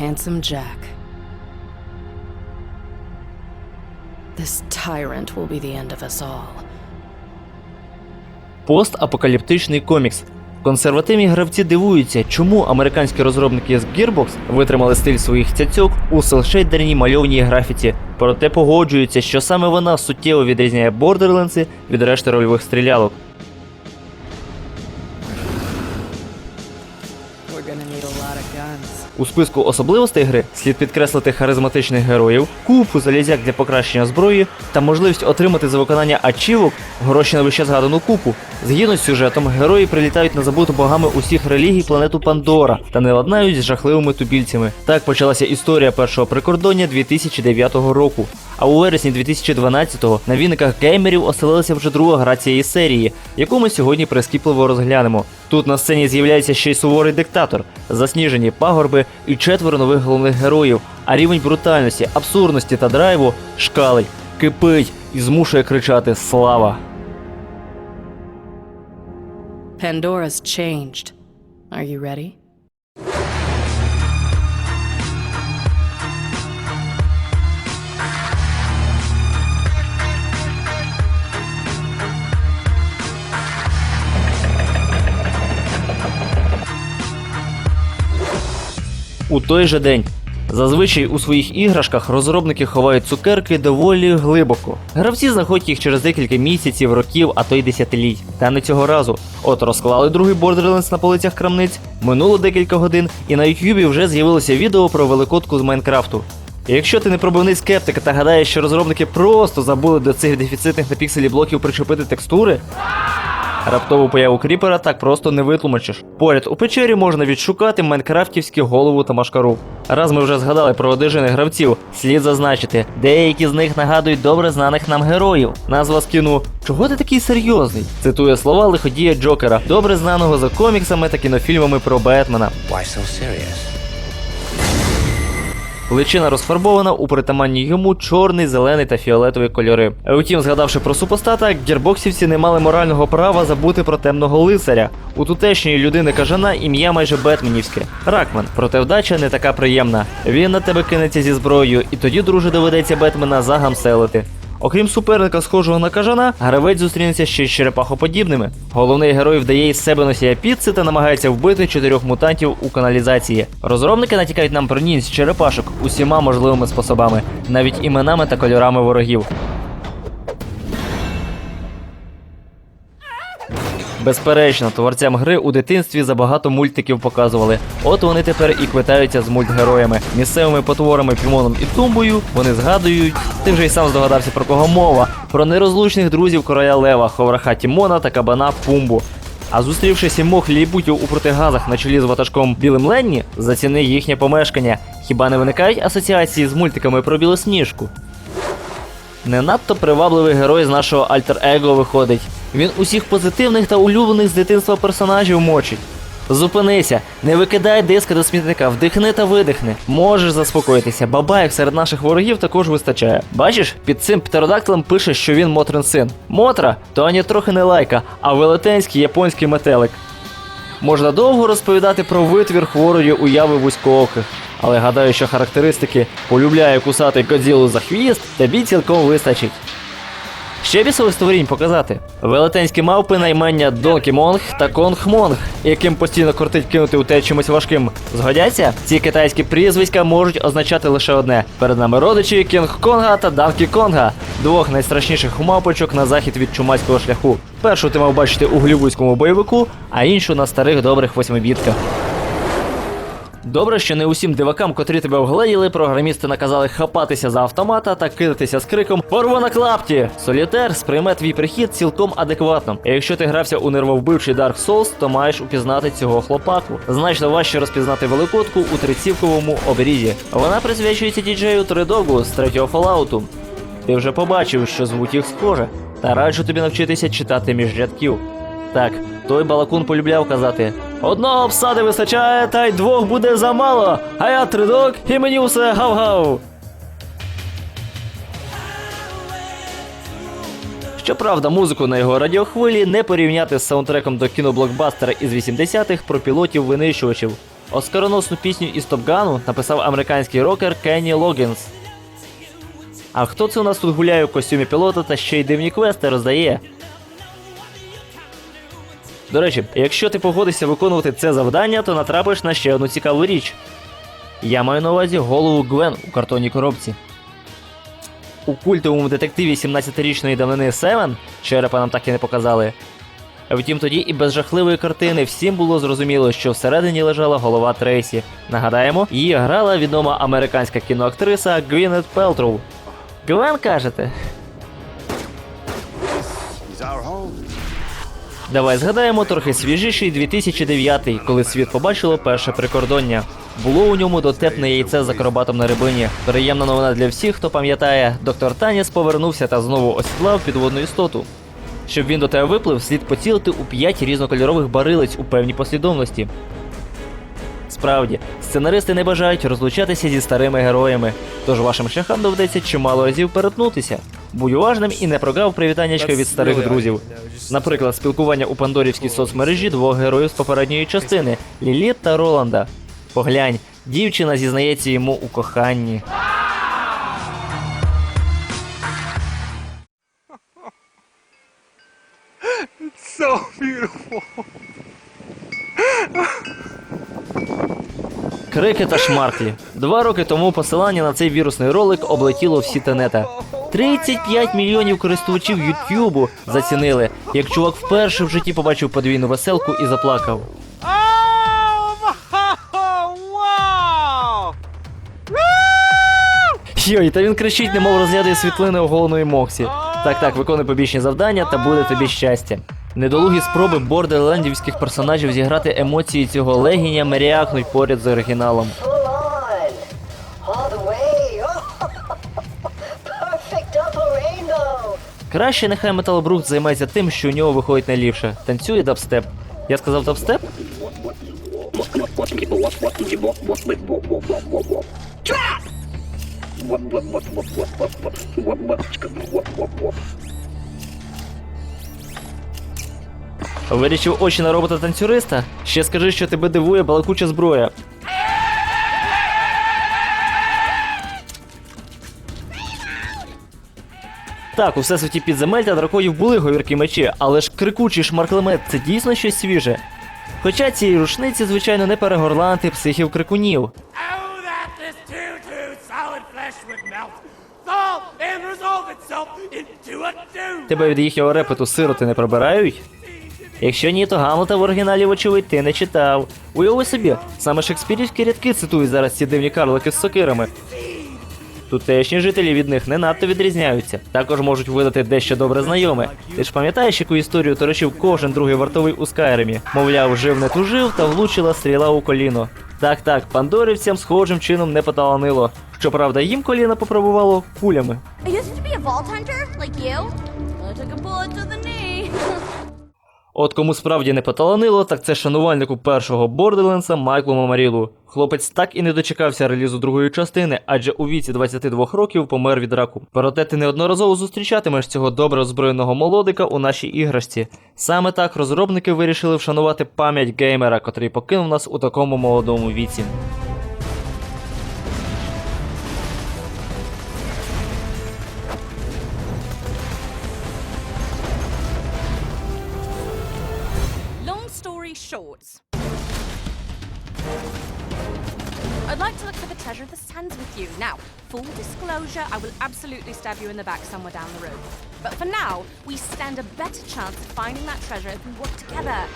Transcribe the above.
handsome Jack. This tyrant will be the end of us all. Постапокаліптичний комікс. Консервативні гравці дивуються, чому американські розробники з Gearbox витримали стиль своїх цяцьок у селшейдерній мальовній графіці, проте погоджуються, що саме вона суттєво відрізняє Borderlands від решти рольових стрілялок. У списку особливостей гри слід підкреслити харизматичних героїв, купу залізяк для покращення зброї та можливість отримати за виконання ачівок гроші на вище згадану купу. Згідно з сюжетом, герої прилітають на забуту богами усіх релігій планету Пандора та не ладнають з жахливими тубільцями. Так почалася історія першого прикордоння 2009 року. А у вересні 2012-го на віниках геймерів оселилася вже друга гра цієї серії, яку ми сьогодні прискіпливо розглянемо. Тут на сцені з'являється ще й суворий диктатор, засніжені пагорби і четверо нових головних героїв. А рівень брутальності, абсурдності та драйву шкалить, кипить і змушує кричати Слава! Pandora's changed. Are you ready? У той же день. Зазвичай у своїх іграшках розробники ховають цукерки доволі глибоко. Гравці знаходять їх через декілька місяців, років, а то й десятиліть. Та не цього разу. От розклали другий Borderlands на полицях крамниць, минуло декілька годин, і на YouTube вже з'явилося відео про великодку з Майнкрафту. Якщо ти не пробивний скептик та гадаєш, що розробники просто забули до цих дефіцитних на пікселі блоків причепити текстури, Раптову появу кріпера так просто не витлумачиш. Поряд у печері можна відшукати майнкрафтівські голову та машкару. Раз ми вже згадали про одежини гравців, слід зазначити, деякі з них нагадують добре знаних нам героїв. Назва скіну Чого ти такий серйозний? цитує слова лиходія Джокера, добре знаного за коміксами та кінофільмами про Бетмена. Why so serious? Личина розфарбована у притаманні йому чорний, зелений та фіолетові кольори. Втім, згадавши про супостата, гірбоксівці не мали морального права забути про темного лицаря. У тутешньої людини кажана ім'я майже бетменівське. Ракмен, проте вдача не така приємна. Він на тебе кинеться зі зброєю, і тоді, друже, доведеться Бетмена загамселити. Окрім суперника, схожого на кажана, гравець зустрінеться ще з черепахоподібними. Головний герой вдає із себе носія піци та намагається вбити чотирьох мутантів у каналізації. Розробники натякають нам про нінь з черепашок усіма можливими способами, навіть іменами та кольорами ворогів. Безперечно, творцям гри у дитинстві забагато мультиків показували. От вони тепер і квитаються з мультгероями. Місцевими потворами Пімоном і Тумбою вони згадують. Ти вже й сам здогадався про кого мова. Про нерозлучних друзів короля Лева, ховраха Тімона та кабана Пумбу. А зустрівши сімох ліліпутів у протигазах на чолі з ватажком Білим Ленні, заціни їхнє помешкання. Хіба не виникають асоціації з мультиками про білосніжку? Не надто привабливий герой з нашого альтер-его виходить. Він усіх позитивних та улюблених з дитинства персонажів мочить. Зупинися, не викидай диски до смітника, вдихни та видихни. Можеш заспокоїтися, бабаєк серед наших ворогів також вистачає. Бачиш, під цим птеродактилем пише, що він Мотрин син. Мотра то ані трохи не лайка, а велетенський японський метелик. Можна довго розповідати про витвір хворої уяви вузькооких, але гадаю, що характеристики полюбляє кусати Годзілу за хвіст, тобі цілком вистачить. Ще бісових створінь показати. Велетенські мавпи наймення Донкі Монг та Конг Монг, яким постійно кортить кинути у те чимось важким. Згодяться? Ці китайські прізвиська можуть означати лише одне: перед нами родичі Кінг Конга та Данкі Конга, двох найстрашніших мавпочок на захід від чумацького шляху. Першу ти мав бачити у голівудському бойовику, а іншу на старих добрих восьмибітках. Добре, що не усім дивакам, котрі тебе вгледіли, програмісти наказали хапатися за автомата та кидатися з криком Порво на клапті! Солітер сприйме твій прихід цілком адекватно. І якщо ти грався у нервовбивчий Dark Souls, то маєш упізнати цього хлопаку. Значно важче розпізнати великодку у трицівковому обрізі. Вона присвячується діджею Тридогу з третього Fallout. Ти вже побачив, що звуть їх схоже, та раджу тобі навчитися читати між рядків. Так, той балакун полюбляв казати: одного обсади вистачає, та й двох буде замало, а я тридок і мені усе гав-гав. Щоправда, музику на його радіохвилі не порівняти з саундтреком до кіноблокбастера із 80-х про пілотів-винищувачів. Оскароносну пісню із Топгану написав американський рокер Кенні Логінс. А хто це у нас тут гуляє у костюмі пілота та ще й дивні квести роздає? До речі, якщо ти погодишся виконувати це завдання, то натрапиш на ще одну цікаву річ. Я маю на увазі голову Гвен у картонній коробці. У культовому детективі 17-річної давнини Севен черепа нам так і не показали. Втім, тоді і без жахливої картини всім було зрозуміло, що всередині лежала голова Трейсі. Нагадаємо, її грала відома американська кіноактриса Гвінет Пелтроу. Гвен кажете? Давай згадаємо трохи свіжіший 2009, коли світ побачило перше прикордоння. Було у ньому дотепне яйце з акробатом на рибині. Приємна новина для всіх, хто пам'ятає, доктор Таніс повернувся та знову осідлав підводну істоту. Щоб він до тебе виплив, слід поцілити у п'ять різнокольорових барилиць у певній послідовності. Справді, сценаристи не бажають розлучатися зі старими героями, тож вашим шляхам доведеться чимало разів перетнутися. Будь уважним і не прогав привітаннячка від старих друзів. Наприклад, спілкування у пандорівській соцмережі двох героїв з попередньої частини Ліліт та Роланда. Поглянь, дівчина зізнається йому у коханні. So beautiful. Крики та шмарклі. Два роки тому посилання на цей вірусний ролик облетіло всі тенета. 35 мільйонів користувачів Ютубу зацінили, як чувак вперше в житті побачив подвійну веселку і заплакав. Йой, та він кричить, немов розглядає світлини оголеної Моксі. Так, так, виконуй побічні завдання та буде тобі щастя. Недолугі спроби бордерлендівських персонажів зіграти емоції цього легіня меріахнуть поряд з оригіналом. Краще нехай Металобрухт займається тим, що у нього виходить найліпше. Танцює дабстеп. Я сказав дабстеп? Вирішив очі на робота танцюриста? Ще скажи, що тебе дивує балакуча зброя. Так, у всесвіті підземель та драконів були говіркі мечі, але ж крикучий шмарклемет це дійсно щось свіже. Хоча ці рушниці, звичайно, не перегорланти психів крикунів. Oh. Тебе від їхнього репету сироти не пробирають? Якщо ні, то Гамлета в оригіналі, вочевидь, ти не читав. Уяви собі, саме шекспірівські рядки цитують зараз ці дивні карлики з сокирами. Тутешні жителі від них не надто відрізняються. Також можуть видати дещо добре знайоме. Ти ж пам'ятаєш, яку історію торочив кожен другий вартовий у Скайримі? Мовляв, жив не тужив та влучила стріла у коліно. Так, так, пандорівцям схожим чином не поталанило. Щоправда, їм коліно попробувало кулями. I used to be a vault hunter, like you. I took a bullet to the knee. От кому справді не поталанило, так це шанувальнику першого Борderlands Майклу Мамарілу. Хлопець так і не дочекався релізу другої частини, адже у віці 22 років помер від раку. Проте ти неодноразово зустрічатимеш цього добре озброєного молодика у нашій іграшці. Саме так розробники вирішили вшанувати пам'ять геймера, котрий покинув нас у такому молодому віці. Long story short. I'd like to look for the treasure of the sands with you. Now, full disclosure, I will absolutely stab you in the back somewhere down the road. But for now, we stand a better chance of finding that treasure if we work together.